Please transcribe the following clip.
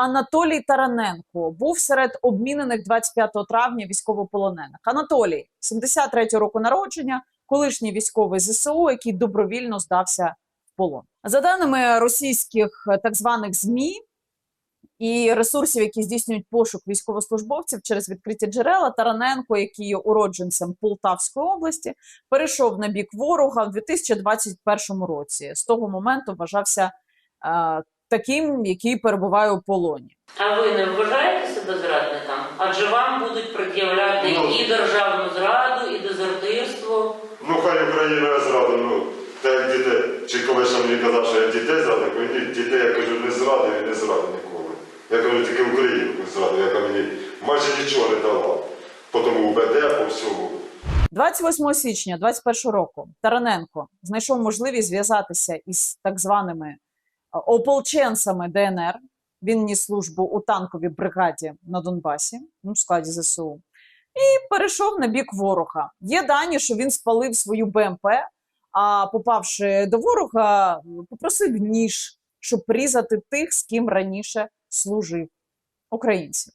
Анатолій Тараненко був серед обмінених 25 травня військовополонених. Анатолій 73 року народження, колишній військовий ЗСУ, який добровільно здався в полон. За даними російських е, так званих ЗМІ і ресурсів, які здійснюють пошук військовослужбовців через відкриті джерела, Тараненко, який є уродженцем Полтавської області, перейшов на бік ворога в 2021 році. З того моменту вважався е, таким, який перебуває у полоні. А ви не вважаєте себе зрадником? Адже вам будуть пред'являти Ну. і державну зраду, і дезертирство. Ну, хай Україна зрада, ну, та як дітей. Чи коли ще мені казав, що я дітей зрадив, кажу, ні, дітей я кажу, не зрадив і не зрадив ніколи. Я кажу, тільки Україну зрадив, яка мені майже нічого не дала. По тому УБД, по всьому. 28 січня 2021 року Тараненко знайшов можливість зв'язатися із так званими ополченцями ДНР. Він ніс службу у танковій бригаді на Донбасі, ну, в складі ЗСУ, і перейшов на бік ворога. Є дані, що він спалив свою БМП, а попавши до ворога, попросив ніж, щоб різати тих, з ким раніше служив українців.